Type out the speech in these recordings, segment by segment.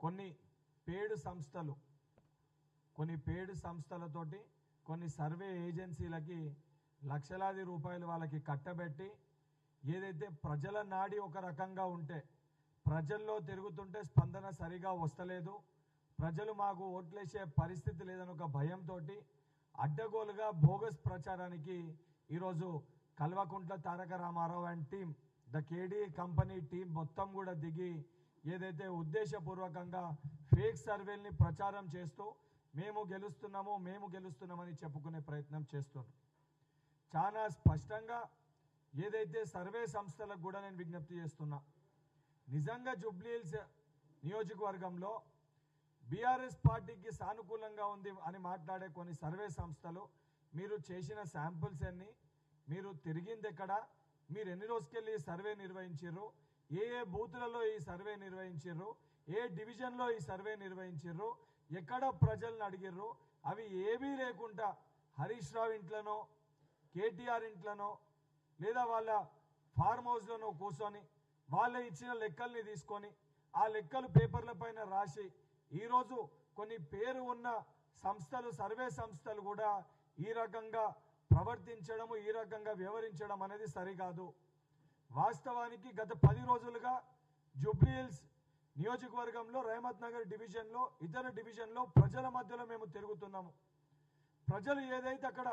కొన్ని పేడు సంస్థలు కొన్ని పేడు సంస్థలతోటి కొన్ని సర్వే ఏజెన్సీలకి లక్షలాది రూపాయలు వాళ్ళకి కట్టబెట్టి ఏదైతే ప్రజల నాడి ఒక రకంగా ఉంటే ప్రజల్లో తిరుగుతుంటే స్పందన సరిగా వస్తలేదు ప్రజలు మాకు ఓట్లేసే పరిస్థితి లేదని ఒక భయంతో అడ్డగోలుగా బోగస్ ప్రచారానికి ఈరోజు Kalvakuntla Taraka Ramarao and team the KD company team మొత్తం కూడా దిగి ఏదైతే ఉద్దేశపూర్వకంగా ఫేక్ సర్వేల్ని ప్రచారం చేస్తూ మేము గెలుస్తున్నాము మేము గెలుస్తున్నామని చెప్పుకునే ప్రయత్నం చేస్తున్నారు చాలా స్పష్టంగా ఏదైతే సర్వే సంస్థలకు కూడా నేను విజ్ఞప్తి చేస్తున్నా నిజంగా జుబ్లీహిల్స్ నియోజకవర్గంలో బీఆర్ఎస్ పార్టీకి సానుకూలంగా ఉంది అని మాట్లాడే కొన్ని సర్వే సంస్థలు మీరు చేసిన శాంపుల్స్ అన్నీ మీరు తిరిగింది ఎక్కడ? మీరు ఎన్ని రోజుకెళ్ళి సర్వే నిర్వహించారు ఏ ఏ బూతులలో ఈ సర్వే నిర్వహించారు ఏ డివిజన్లో ఈ సర్వే నిర్వహించారు ఎక్కడ ప్రజలను అడిగిర్రు. అవి ఏవీ లేకుండా హరీష్ రావు ఇంట్లోనో కేటీఆర్ ఇంట్లోనో లేదా వాళ్ళ ఫార్మ్ హౌస్లోనో కూర్చొని వాళ్ళ ఇచ్చిన లెక్కల్ని తీసుకొని ఆ లెక్కలు పేపర్ల పైన రాసి ఈరోజు కొన్ని పేరు ఉన్న సంస్థలు సర్వే సంస్థలు కూడా ఈ రకంగా ప్రవర్తించడము ఈ రకంగా వ్యవహరించడం అనేది సరికాదు. వాస్తవానికి గత పది రోజులుగా జూబ్లీహిల్స్ నియోజకవర్గంలో రహమత్ నగర్ డివిజన్లో ఇతర డివిజన్లో ప్రజల మధ్యలో మేము తిరుగుతున్నాము. ప్రజలు ఏదైతే అక్కడ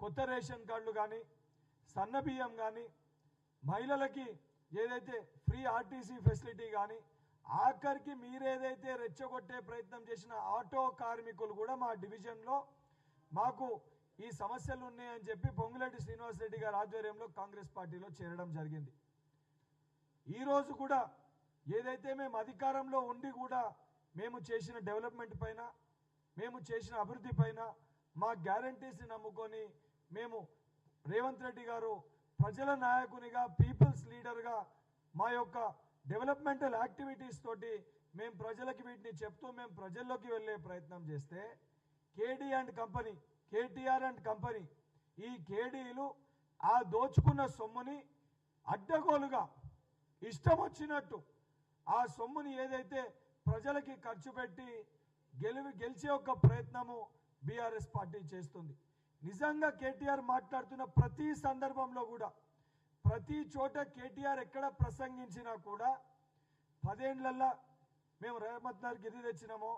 కొత్త రేషన్ కార్డులు కానీ సన్న బియ్యం కానీ మహిళలకి ఏదైతే ఫ్రీ ఆర్టీసీ ఫెసిలిటీ కానీ ఆఖరికి మీరేదైతే రెచ్చగొట్టే ప్రయత్నం చేసిన ఆటో కార్మికులు కూడా మా డివిజన్లో మాకు ఈ సమస్యలు ఉన్నాయని చెప్పి పొంగులేటి శ్రీనివాసరెడ్డి గారి ఆధ్వర్యంలో కాంగ్రెస్ పార్టీలో చేరడం జరిగింది. ఈరోజు కూడా ఏదైతే మేము అధికారంలో ఉండి కూడా మేము చేసిన డెవలప్మెంట్ పైన మేము చేసిన అభివృద్ధి పైన మా గ్యారంటీస్ని నమ్ముకొని మేము రేవంత్ రెడ్డి గారు ప్రజల నాయకునిగా పీపుల్స్ లీడర్గా మా యొక్క డెవలప్మెంటల్ యాక్టివిటీస్ తోటి మేము ప్రజలకి వీటిని చెప్తూ మేము ప్రజల్లోకి వెళ్ళే ప్రయత్నం చేస్తే KD and company KTR and company ఈ కేడీలు ఆ దోచుకున్న సొమ్ముని అడ్డగోలుగా ఇష్టం వచ్చినట్టు ఆ సొమ్ముని ఏదైతే ప్రజలకి ఖర్చు పెట్టి గెలివి గెలిచే ఒక ప్రయత్నము బీఆర్ఎస్ పార్టీ చేస్తుంది. నిజంగా కేటీఆర్ మాట్లాడుతున్న ప్రతి సందర్భంలో కూడా ప్రతి చోట కేటీఆర్ ఎక్కడ ప్రసంగించినా కూడా పదేండ్లల్లా మేము రేవంత్ నగర్ గిరివి తెచ్చినామో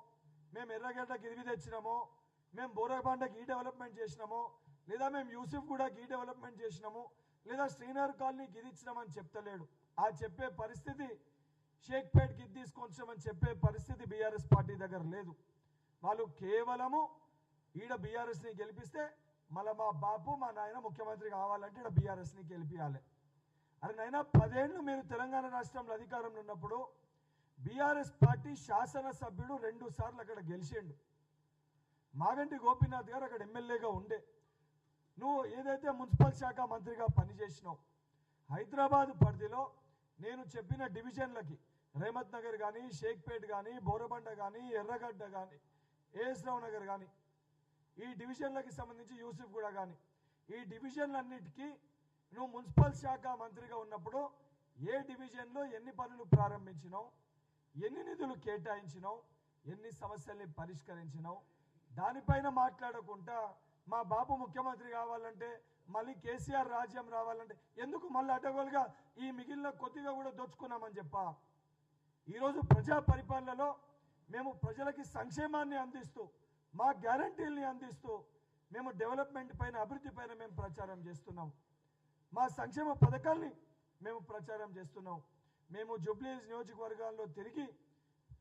మేము ఎర్రగడ్డ గిరివి తెచ్చినామో మేము బోరబండకి ఈ డెవలప్మెంట్ చేసినాము లేదా మేము యూసుఫ్ కూడా ఈ డెవలప్మెంట్ చేసినాము లేదా శ్రీనగర్ కాలనీకి ఇది ఇచ్చినామని చెప్తలేడు. ఆ చెప్పే పరిస్థితి షేక్పేట్కి ఇది తీసుకొచ్చామని చెప్పే పరిస్థితి బీఆర్ఎస్ పార్టీ దగ్గర లేదు. వాళ్ళు కేవలము ఈడ బీఆర్ఎస్ని గెలిపిస్తే మళ్ళీ మా బాపు మా నాయన ముఖ్యమంత్రి కావాలంటే ఈడ బీఆర్ఎస్ని గెలిపియాలి. అరే నైనా పదేళ్ళు మీరు తెలంగాణ రాష్ట్రంలో అధికారంలో ఉన్నప్పుడు బీఆర్ఎస్ పార్టీ శాసనసభ్యుడు రెండు సార్లు అక్కడ గెలిచిండు. మాగంటి గోపీనాథ్ గారు అక్కడ ఎమ్మెల్యేగా ఉండే. నువ్వు ఏదైతే మున్సిపల్ శాఖ మంత్రిగా పనిచేసినావు హైదరాబాద్ పరిధిలో నేను చెప్పిన డివిజన్లకి రేమత్ నగర్ కానీ షేక్పేట్ కానీ బోరబండ కానీ ఎర్రగడ్డ కానీ ఏఎస్ రావు నగర్ కానీ ఈ డివిజన్లకి సంబంధించి యూసుఫ్ కూడా కానీ ఈ డివిజన్లన్నిటికీ నువ్వు మున్సిపల్ శాఖ మంత్రిగా ఉన్నప్పుడు ఏ డివిజన్లో ఎన్ని పనులు ప్రారంభించినావు ఎన్ని నిధులు కేటాయించినావు ఎన్ని సమస్యల్ని పరిష్కరించినావు దానిపైన మాట్లాడకుండా మా బాబు ముఖ్యమంత్రి కావాలంటే మళ్ళీ కేసీఆర్ రాజ్యం రావాలంటే ఎందుకు మళ్ళీ అడ్డగోలుగా ఈ మిగిలిన కొద్దిగా కూడా దోచుకున్నామని చెప్పా? ఈరోజు ప్రజా పరిపాలనలో మేము ప్రజలకి సంక్షేమాన్ని అందిస్తూ మా గ్యారంటీల్ని అందిస్తూ మేము డెవలప్మెంట్ పైన అభివృద్ధి పైన మేము ప్రచారం చేస్తున్నాం. మా సంక్షేమ పథకాల్ని మేము ప్రచారం చేస్తున్నాం. మేము జూబ్లీహిల్స్ నియోజకవర్గాల్లో తిరిగి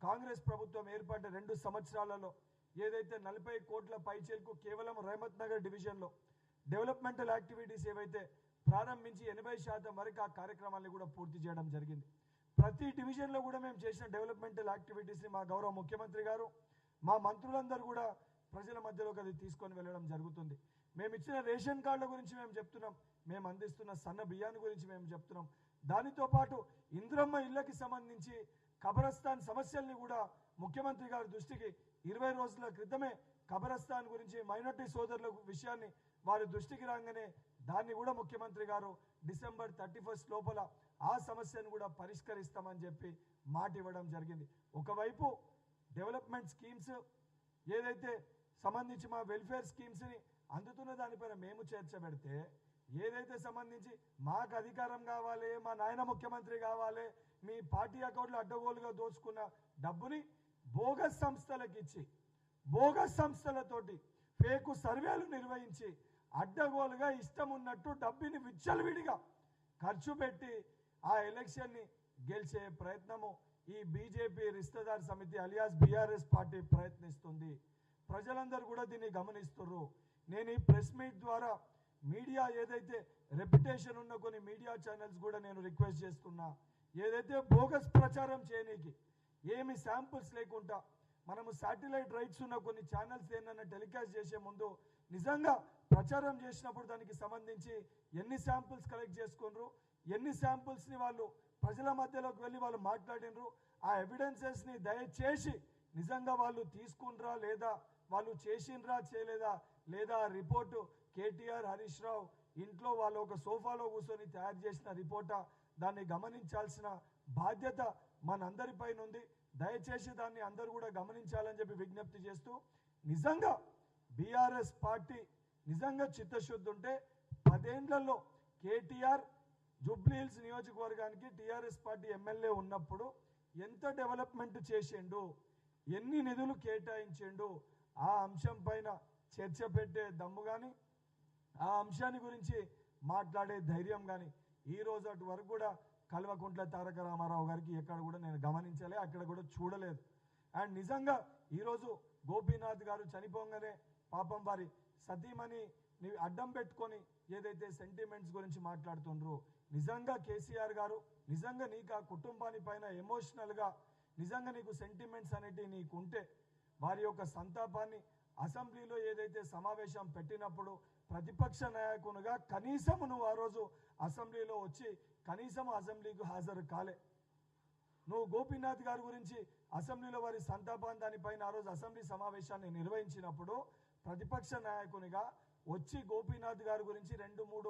కాంగ్రెస్ ప్రభుత్వం ఏర్పడ్డ రెండు సంవత్సరాలలో ఏదైతే నలభై కోట్ల పైచేలకు కేవలం రహమత్ నగర్ డివిజన్లో డెవలప్మెంటల్ యాక్టివిటీస్ ఏవైతే ప్రారంభించి ఎనభై శాతం వరకు ఆ కార్యక్రమాన్ని కూడా పూర్తి చేయడం జరిగింది. ప్రతి డివిజన్లో కూడా మేము చేసిన డెవలప్మెంటల్ యాక్టివిటీస్ని మా గౌరవ ముఖ్యమంత్రి గారు మా మంత్రులందరూ కూడా ప్రజల మధ్యలోకి అది తీసుకొని వెళ్ళడం జరుగుతుంది. మేము ఇచ్చిన రేషన్ కార్డుల గురించి మేము చెప్తున్నాం మేము అందిస్తున్న సన్న బియ్యాన్ని గురించి మేము చెప్తున్నాం. దానితో పాటు ఇంద్రమ్మ ఇళ్ళకి సంబంధించి కబరస్థాన్ సమస్యల్ని కూడా ముఖ్యమంత్రి గారి దృష్టికి ఇరవై రోజుల క్రితమే కబరస్థాన్ గురించి మైనార్టీ సోదరుల విషయాన్ని వారి దృష్టికి రాగానే దాన్ని కూడా ముఖ్యమంత్రి గారు డిసెంబర్ థర్టీ ఫస్ట్ లోపల ఆ సమస్యను కూడా పరిష్కరిస్తామని చెప్పి మాట ఇవ్వడం జరిగింది. ఒకవైపు డెవలప్మెంట్ స్కీమ్స్ ఏదైతే సంబంధించి మా వెల్ఫేర్ స్కీమ్స్ని అందుతున్న దానిపైన మేము చేర్చబెడితే ఏదైతే సంబంధించి మాకు అధికారం కావాలి మా నాయన ముఖ్యమంత్రి కావాలి మీ పార్టీ అకౌంట్లో అడ్డగోలుగా దోచుకున్న డబ్బుని బోగస్ సంస్థలకు ఇచ్చి బోగస్ సంస్థలతోటి ఫేకు సర్వేలు నిర్వహించి అడ్డగోలుగా ఇష్టం ఉన్నట్టు డబ్బుని విచ్చలవిడిగా ఖర్చు పెట్టి ఆ ఎలక్షన్ని గెలిచే ప్రయత్నము ఈ బీజేపీ రిస్తదార్ సమితి అలియాస్ బీఆర్ఎస్ పార్టీ ప్రయత్నిస్తుంది. ప్రజలందరూ కూడా దీన్ని గమనిస్తున్నారు నేను ఈ ప్రెస్ మీట్ ద్వారా మీడియా ఏదైతే రెప్యుటేషన్ ఉన్న కొన్ని మీడియా ఛానల్స్ కూడా నేను రిక్వెస్ట్ చేస్తున్నా. ఏదైతే బోగస్ ప్రచారం చేయనీకి ఏమి శాంపుల్స్ లేకుండా మనము శాటిలైట్ రైట్స్ ఉన్న కొన్ని ఛానల్స్ ఏంటన్నా టెలికాస్ట్ చేసే ముందు నిజంగా ప్రచారం చేసినప్పుడు దానికి సంబంధించి ఎన్ని శాంపుల్స్ కలెక్ట్ చేసుకున్నారు ఎన్ని శాంపుల్స్ని వాళ్ళు ప్రజల మధ్యలోకి వెళ్ళి వాళ్ళు మాట్లాడినరు ఆ ఎవిడెన్సెస్ని దయచేసి నిజంగా వాళ్ళు తీసుకుండ్రా లేదా వాళ్ళు చేసిండ్రా చేయలేదా లేదా ఆ రిపోర్టు కేటీఆర్ హరీష్ రావు ఇంట్లో వాళ్ళు ఒక సోఫాలో కూర్చొని తయారు చేసిన రిపోర్టా? దాన్ని గమనించాల్సిన బాధ్యత మనందరిపైన ఉంది దయచేసి దాన్ని అందరూ కూడా గమనించాలని చెప్పి విజ్ఞప్తి చేస్తూ నిజంగా బీఆర్ఎస్ పార్టీ నిజంగా చిత్తశుద్ధి ఉంటే పదేండ్లలో కేటీఆర్ జూబ్లీహిల్స్ నియోజకవర్గానికి టీఆర్ఎస్ పార్టీ ఎమ్మెల్యే ఉన్నప్పుడు ఎంత డెవలప్మెంట్ చేసిండు ఎన్ని నిధులు కేటాయించిండు ఆ అంశం పైన చర్చ పెట్టే దమ్ము కానీ ఆ అంశాన్ని గురించి మాట్లాడే ధైర్యం కానీ ఈ రోజు అటు వరకు కూడా కల్వకుంట్ల తారక రామారావు గారికి ఎక్కడ కూడా నేను గమనించలే అక్కడ కూడా చూడలేదు. అండ్ నిజంగా ఈరోజు గోపీనాథ్ గారు చనిపోగానే పాపం వారి సతీమణి అడ్డం పెట్టుకొని ఏదైతే సెంటిమెంట్స్ గురించి మాట్లాడుతుండ్రు నిజంగా కేసీఆర్ గారు నిజంగా నీకు ఆ కుటుంబాని పైన ఎమోషనల్గా నిజంగా నీకు సెంటిమెంట్స్ అనేటివి నీకు ఉంటే వారి యొక్క సంతాపాన్ని అసెంబ్లీలో ఏదైతే సమావేశం పెట్టినప్పుడు ప్రతిపక్ష నాయకునిగా కనీసం నువ్వు ఆ రోజు అసెంబ్లీలో వచ్చి కనీసం అసెంబ్లీకి హాజరు కాలే. నువ్వు గోపీనాథ్ గారి గురించి అసెంబ్లీలో వారి సంతాపాన్ని దానిపైన ఆ రోజు అసెంబ్లీ సమావేశాన్ని నిర్వహించినప్పుడు ప్రతిపక్ష నాయకునిగా వచ్చి గోపీనాథ్ గారి గురించి రెండు మూడు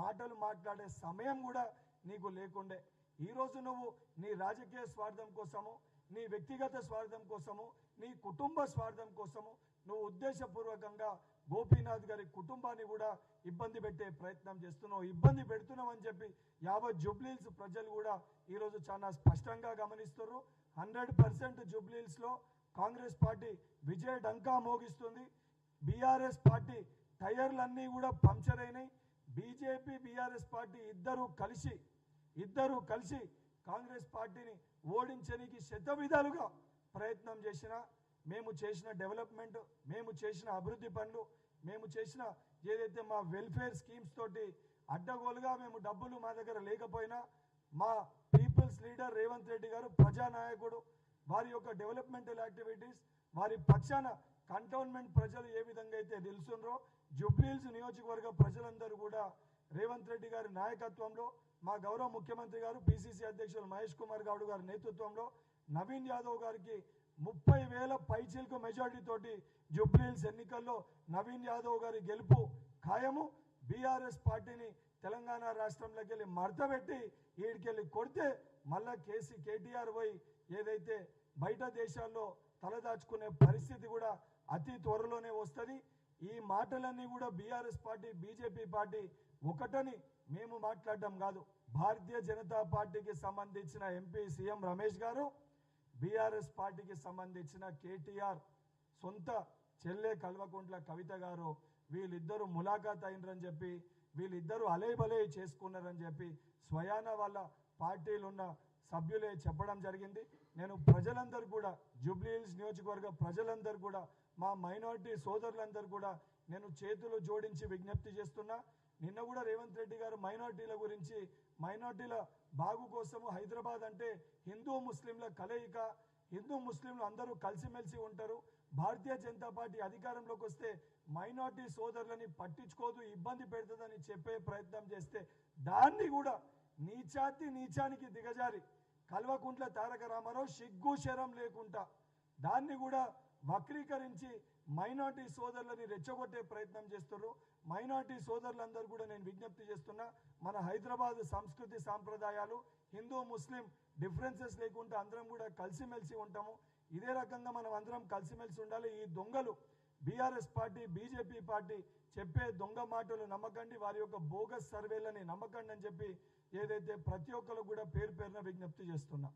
మాటలు మాట్లాడే సమయం కూడా నీకు లేకుండే. ఈ రోజు నువ్వు నీ రాజకీయ స్వార్థం కోసము నీ వ్యక్తిగత స్వార్థం కోసము నీ కుటుంబ స్వార్థం కోసము నువ్వు ఉద్దేశపూర్వకంగా గోపీనాథ్ గారి కుటుంబాన్ని కూడా ఇబ్బంది పెట్టే ప్రయత్నం చేస్తున్నావు. ఇబ్బంది పెడుతున్నామని చెప్పి యావత్ జూబ్లీహిల్స్ ప్రజలు కూడా ఈరోజు చాలా స్పష్టంగా గమనిస్తున్నారు. హండ్రెడ్ పర్సెంట్ జూబ్లీహిల్స్లో కాంగ్రెస్ పార్టీ విజయ డంకా మోగిస్తుంది. బీఆర్ఎస్ పార్టీ టైర్లన్నీ కూడా పంక్చర్ అయినాయి. బీజేపీ బీఆర్ఎస్ పార్టీ ఇద్దరు కలిసి ఇద్దరు కలిసి కాంగ్రెస్ పార్టీని ఓడించడానికి శత విధాలుగా ప్రయత్నం చేసిన మేము చేసిన డెవలప్మెంట్ మేము చేసిన అభివృద్ధి పనులు మేము చేసిన ఏదైతే మా వెల్ఫేర్ స్కీమ్స్ తోటి అడ్డగోలుగా మేము డబ్బులు మా దగ్గర లేకపోయినా మా పీపుల్స్ లీడర్ రేవంత్ రెడ్డి గారు ప్రజానాయకుడు వారి యొక్క డెవలప్మెంటల్ యాక్టివిటీస్ వారి పక్షాన కంటోన్మెంట్ ప్రజలు ఏ విధంగా అయితే నిలుచున్నారో జుబ్లీల్స్ నియోజకవర్గ ప్రజలందరూ కూడా రేవంత్ రెడ్డి గారి నాయకత్వంలో మా గౌరవ ముఖ్యమంత్రి గారు పిసిసి అధ్యక్షులు మహేష్ కుమార్ గౌడ్ గారి నేతృత్వంలో నవీన్ యాదవ్ గారికి ముప్పై వేల పైచీలకు మెజార్టీతోటి తోటి ఎన్నికల్లో నవీన్ యాదవ్ గారి గెలుపు ఖాయము. బీఆర్ఎస్ పార్టీని తెలంగాణ రాష్ట్రంలోకి వెళ్ళి మడతపెట్టి ఈడికెళ్ళి కొడితే మళ్ళా కేసీ కేటీఆర్ పోయి ఏదైతే బయట దేశాల్లో తలదాచుకునే పరిస్థితి కూడా అతి త్వరలోనే వస్తుంది. ఈ మాటలన్నీ కూడా బీఆర్ఎస్ పార్టీ బీజేపీ పార్టీ ఒకటని మేము మాట్లాడడం కాదు. భారతీయ జనతా పార్టీకి సంబంధించిన ఎంపీ సీఎం రమేష్ గారు బీఆర్ఎస్ పార్టీకి సంబంధించిన కేటీఆర్ సొంత చెల్లె కల్వకుంట్ల కవిత గారు వీళ్ళిద్దరూ ములాఖాత్ అయినరని చెప్పి వీళ్ళిద్దరూ అలేబలే చేసుకున్నారని చెప్పి స్వయాన వాళ్ళ పార్టీలున్న సభ్యులే చెప్పడం జరిగింది. నేను ప్రజలందరూ కూడా జూబ్లీహిల్స్ నియోజకవర్గ ప్రజలందరూ కూడా మా మైనారిటీ సోదరులందరూ కూడా నేను చేతులు జోడించి విజ్ఞప్తి చేస్తున్నా. నిన్న కూడా రేవంత్ రెడ్డి గారు మైనార్టీల గురించి మైనార్టీల బాగు కోసము హైదరాబాద్ అంటే హిందూ ముస్లింల కలయిక హిందూ ముస్లింలు అందరూ కలిసిమెలిసి ఉంటారు. భారతీయ జనతా పార్టీ అధికారంలోకి వస్తే మైనార్టీ సోదరులని పట్టించుకోదు ఇబ్బంది పెడుతుందని చెప్పే ప్రయత్నం చేస్తే దాన్ని కూడా నీచాతి నీచానికి దిగజారి. కల్వకుంట్ల తారక రామారావు సిగ్గు శరం లేకుండా దాన్ని కూడా వక్రీకరించి మైనార్టీ సోదరులని రెచ్చగొట్టే ప్రయత్నం చేస్తున్నారు మైనార్టీ సోదరులందరూ కూడా నేను విజ్ఞప్తి చేస్తున్నా మన హైదరాబాద్ సంస్కృతి సాంప్రదాయాలు హిందూ ముస్లిం డిఫరెన్సెస్ లేకుండా అందరం కూడా కలిసిమెలిసి ఉంటాము. ఇదే రకంగా మనం అందరం కలిసిమెలిసి ఉండాలి. ఈ దొంగలు బీఆర్ఎస్ పార్టీ బీజేపీ పార్టీ చెప్పే దొంగ మాటలు నమ్మకండి. వారి యొక్క బోగస్ సర్వేలని నమ్మకండి అని చెప్పి ఏదైతే ప్రతి ఒక్కరు కూడా పేరు పేరున విజ్ఞప్తి చేస్తున్నా.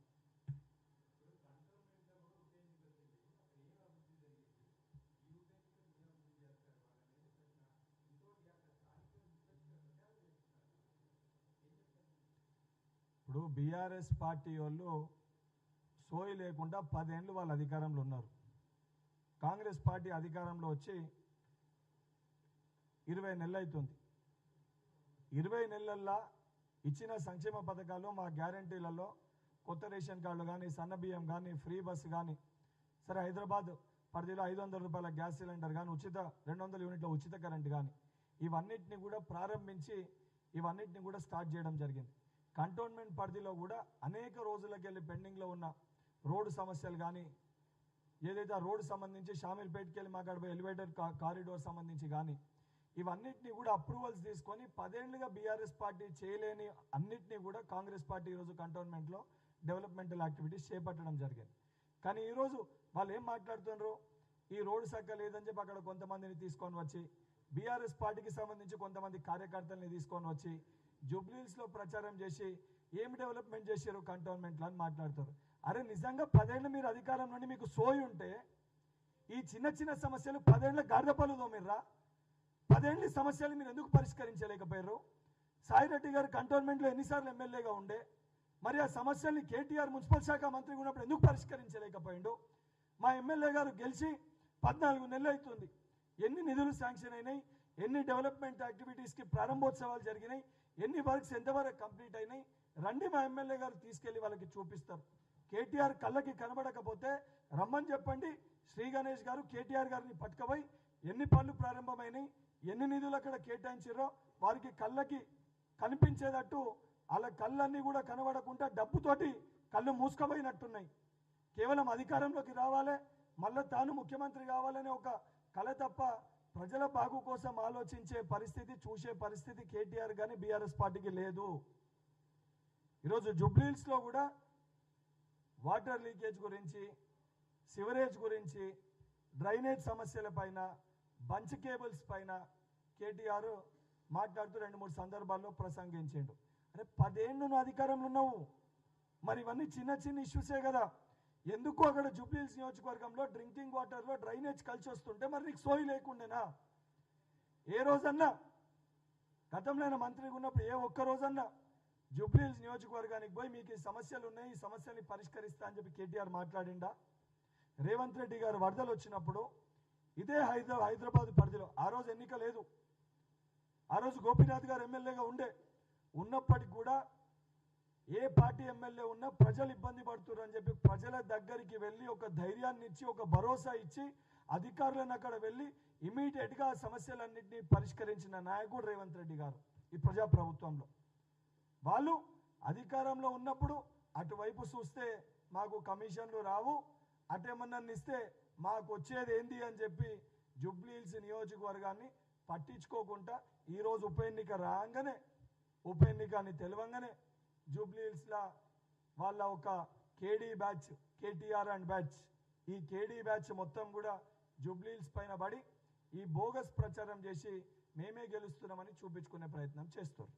బీఆర్ఎస్ పార్టీ వాళ్ళు సోయి లేకుండా పదేళ్ళు వాళ్ళ అధికారంలో ఉన్నారు. కాంగ్రెస్ పార్టీ అధికారంలో వచ్చి ఇరవై నెలలు అవుతుంది ఇరవై నెలల్లో ఇచ్చిన సంక్షేమ పథకాలు మా గ్యారంటీలలో కొత్త రేషన్ కార్డులు కానీ సన్న బియ్యం కానీ ఫ్రీ బస్సు కానీ సరే హైదరాబాద్ పరిధిలో ఐదు వందల రూపాయల గ్యాస్ సిలిండర్ కానీ ఉచిత రెండు వందల యూనిట్ల ఉచిత కరెంట్ కానీ ఇవన్నిటిని కూడా ప్రారంభించి ఇవన్నిటిని కూడా స్టార్ట్ చేయడం జరిగింది. కంటోన్మెంట్ పరిధిలో కూడా అనేక రోజులకి వెళ్ళి పెండింగ్లో ఉన్న రోడ్డు సమస్యలు కానీ ఏదైతే ఆ రోడ్డు సంబంధించి షామిల్పేట్కి వెళ్ళి మాట్లాడిపోయి ఎలివేటర్ కారిడోర్ సంబంధించి కానీ ఇవన్నిటిని కూడా అప్రూవల్స్ తీసుకొని పదేళ్ళుగా బీఆర్ఎస్ పార్టీ చేయలేని అన్నిటినీ కూడా కాంగ్రెస్ పార్టీ ఈరోజు కంటోన్మెంట్లో డెవలప్మెంటల్ యాక్టివిటీస్ చేపట్టడం జరిగింది. కానీ ఈరోజు వాళ్ళు ఏం మాట్లాడుతున్నారు ఈ రోడ్డు సక్క లేదని చెప్పి అక్కడ కొంతమందిని తీసుకొని వచ్చి బీఆర్ఎస్ పార్టీకి సంబంధించి కొంతమంది కార్యకర్తల్ని తీసుకొని వచ్చి జూబ్లీహిల్స్లో ప్రచారం చేసి ఏమి డెవలప్మెంట్ చేశారు కంటోన్మెంట్లో అని మాట్లాడతారు. అరే నిజంగా పదేళ్ళు మీరు అధికారం నుండి మీకు సోయి ఉంటే ఈ చిన్న చిన్న సమస్యలు పదేళ్ళ గాడిదపలు తోమిర్రా? పదేళ్ళ సమస్యలు మీరు ఎందుకు పరిష్కరించలేకపోయారు? సాయిరెడ్డి గారు కంటోన్మెంట్లో ఎన్నిసార్లు ఎమ్మెల్యేగా ఉండే మరి ఆ సమస్యల్ని కేటీఆర్ మున్సిపల్ శాఖ మంత్రిగా ఉన్నప్పుడు ఎందుకు పరిష్కరించలేకపోయిండు? మా ఎమ్మెల్యే గారు గెలిచి పద్నాలుగు నెలలు అవుతుంది. ఎన్ని నిధులు శాంక్షన్ అయినాయి? ఎన్ని డెవలప్మెంట్ యాక్టివిటీస్కి ప్రారంభోత్సవాలు జరిగినాయి ఎన్ని వర్క్స్ ఎంతవరకు కంప్లీట్ అయినాయి రండి మా ఎమ్మెల్యే గారు తీసుకెళ్ళి వాళ్ళకి చూపిస్తారు. కేటీఆర్ కళ్ళకి కనబడకపోతే రమ్మని చెప్పండి. శ్రీ గణేష్ గారు కేటీఆర్ గారిని పట్టుకపోయి ఎన్ని పనులు ప్రారంభమైనాయి ఎన్ని నిధులు అక్కడ కేటాయించారో వారికి కళ్ళకి కనిపించేటట్టు వాళ్ళ కళ్ళన్నీ కూడా కనబడకుండా డబ్బుతోటి కళ్ళు మూసుకుపోయినట్టున్నాయి. కేవలం అధికారంలోకి రావాలే మళ్ళీ తాను ముఖ్యమంత్రి కావాలనే ఒక కళ తప్ప ప్రజల బాగు కోసం ఆలోచించే పరిస్థితి చూసే పరిస్థితి కేటీఆర్ కానీ బీఆర్ఎస్ పార్టీకి లేదు. ఈరోజు జుబ్లీల్స్లో కూడా వాటర్ లీకేజ్ గురించి సివరేజ్ గురించి డ్రైనేజ్ సమస్యల పైన బంచ్ కేబుల్స్ పైన కేటీఆర్ మాట్లాడుతూ రెండు మూడు సందర్భాల్లో ప్రసంగించిండు. అరే పదేళ్ళు నువ్వు అధికారంలో ఉన్నావు? మరి ఇవన్నీ చిన్న చిన్న ఇష్యూసే కదా. ఎందుకు అక్కడ జూబ్లీహిల్స్ నియోజకవర్గంలో డ్రింకింగ్ వాటర్లో డ్రైనేజ్ కలిసి వస్తుంటే మరి నీకు సోయి లేకుండేనా? ఏ రోజన్నా? గతంలో ఆయన మంత్రిగా ఉన్నప్పుడు ఏ ఒక్క రోజన్నా జూబ్లీహిల్స్ నియోజకవర్గానికి పోయి మీకు ఈ సమస్యలు ఉన్నాయి ఈ సమస్యల్ని పరిష్కరిస్తా అని చెప్పి కేటీఆర్ మాట్లాడిండా? రేవంత్ రెడ్డి గారు వరదలు వచ్చినప్పుడు ఇదే హైదరా హైదరాబాద్ పరిధిలో ఆ రోజు ఎన్నిక లేదు. ఆ రోజు గోపీనాథ్ గారు ఎమ్మెల్యేగా ఉండే. ఉన్నప్పటికి కూడా ఏ పార్టీ ఎమ్మెల్యే ఉన్నా ప్రజలు ఇబ్బంది పడుతున్నారు అని చెప్పి ప్రజల దగ్గరికి వెళ్ళి ఒక ధైర్యాన్ని ఇచ్చి ఒక భరోసా ఇచ్చి అధికారులను అక్కడ వెళ్ళి ఇమీడియట్గా ఆ సమస్యలన్నింటినీ పరిష్కరించిన నాయకుడు రేవంత్ రెడ్డి గారు ఈ ప్రజా ప్రభుత్వంలో వాళ్ళు అధికారంలో ఉన్నప్పుడు అటువైపు చూస్తే మాకు కమిషన్లు రావు అటేమన్నాన్ని ఇస్తే మాకు వచ్చేది ఏంది అని చెప్పి జుబ్లీహిల్స్ నియోజకవర్గాన్ని పట్టించుకోకుండా ఈరోజు ఉప ఎన్నిక రాగానే ఉప ఎన్నిక అని తెలివంగానే జూబ్లీహిల్స్లో వాళ్ళ ఒక కేడీ బ్యాచ్ కేటీఆర్ అండ్ బ్యాచ్. ఈ కేడీ బ్యాచ్ మొత్తం కూడా జూబ్లీహిల్స్ పైన పడి ఈ బోగస్ ప్రచారం చేసి మేమే గెలుస్తున్నామని చూపించుకునే ప్రయత్నం చేస్తారు